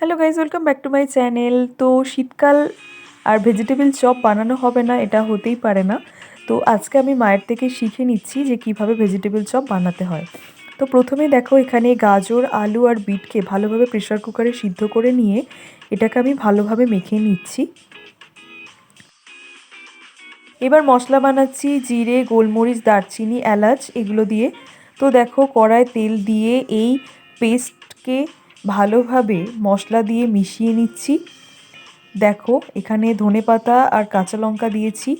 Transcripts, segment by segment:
Hello guys welcome back to my channel তো শীতকাল আর vegetable chop বানানো হবে না, এটা হতেই পারে না। তো আজকে আমি মায়ের থেকে শিখে নিচ্ছি যে কীভাবে ভেজিটেবল চপ বানাতে হয়। তো প্রথমে দেখো, এখানে গাজর, আলু আর বিটকে ভালোভাবে প্রেশার কুকারে সিদ্ধ করে নিয়ে এটাকে আমি ভালোভাবে মেখে নিচ্ছি। এবার মশলা বানাচ্ছি জিরে, গোলমরিচ, দারচিনি, এলাচ, এগুলো দিয়ে। তো দেখো, কড়ায় তেল দিয়ে এই পেস্টকে ভালোভাবে মশলা দিয়ে মিশিয়ে নিচ্ছি। দেখো, এখানে ধনে পাতা আর কাঁচা লঙ্কা দিয়েছি।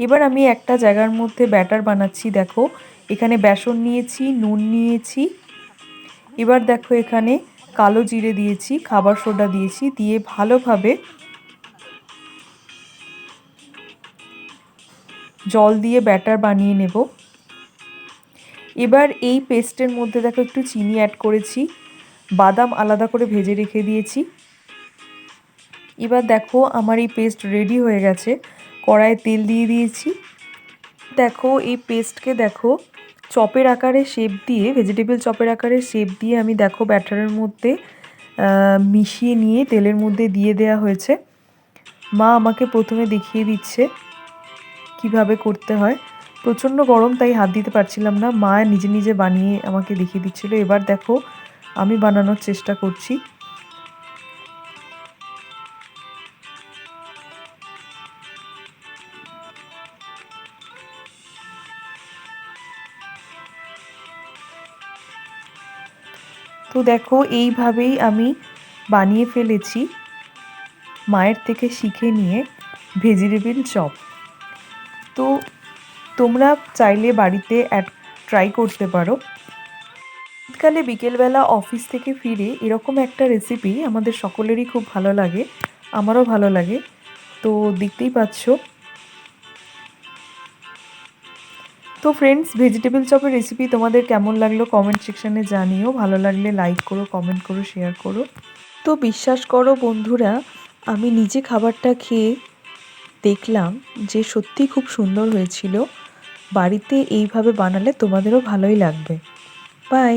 এবার আমি একটা জায়গার মধ্যে ব্যাটার বানাচ্ছি, দেখো। এখানে বেসন নিয়েছি, নুন নিয়েছি। এবার দেখো, এখানে কালো জিরে দিয়েছি, খাবার সোডা দিয়েছি, দিয়ে ভালোভাবে জল দিয়ে ব্যাটার বানিয়ে নেব। এবার এই পেস্টের মধ্যে দেখো একটু চিনি অ্যাড করেছি। বাদাম আলাদা করে ভেজে রেখে দিয়েছি। এবার দেখো আমার এই পেস্ট রেডি হয়ে গেছে। কড়াইয়ে তেল দিয়ে দিয়েছি। দেখো এই পেস্টকে দেখো চপের আকারে শেপ দিয়ে ভেজিটেবল চপের আকারে শেপ দিয়ে আমি দেখো ব্যাটারের মধ্যে মিশিয়ে নিয়ে তেলের মধ্যে দিয়ে দেয়া হয়েছে। মা আমাকে প্রথমে দেখিয়ে দিচ্ছে কীভাবে করতে হয়। প্রচণ্ড গরম, তাই হাত দিতে পারছিলাম না। মা নিজে নিজে বানিয়ে আমাকে দেখিয়ে দিচ্ছিল, এবার দেখো, আমি বানানোর চেষ্টা করছি। তো দেখো, এইভাবেই আমি বানিয়ে ফেলেছি মায়ের থেকে শিখে নিয়ে ভেজিটেবিল চপ। তো তোমরা চাইলে বাড়িতে ট্রাই করতে পারো। শীতকালে বিকেলবেলা অফিস থেকে ফিরে এরকম একটা রেসিপি আমাদের সকলেরই খুব ভালো লাগে, আমারও ভালো লাগে। তো দেখতেই পাচ্ছ। তো ফ্রেন্ডস ভেজিটেবল চপের রেসিপি তোমাদের কেমন লাগল কমেন্ট সেকশানে জানিও। ভালো লাগলে লাইক করো কমেন্ট করো শেয়ার করো। তো বিশ্বাস করো বন্ধুরা, আমি নিজে খাবারটা খেয়ে দেখলাম যে সত্যি খুব সুন্দর হয়েছিল। বাড়িতে এইভাবে বানালে তোমাদেরও ভালোই লাগবে। বাই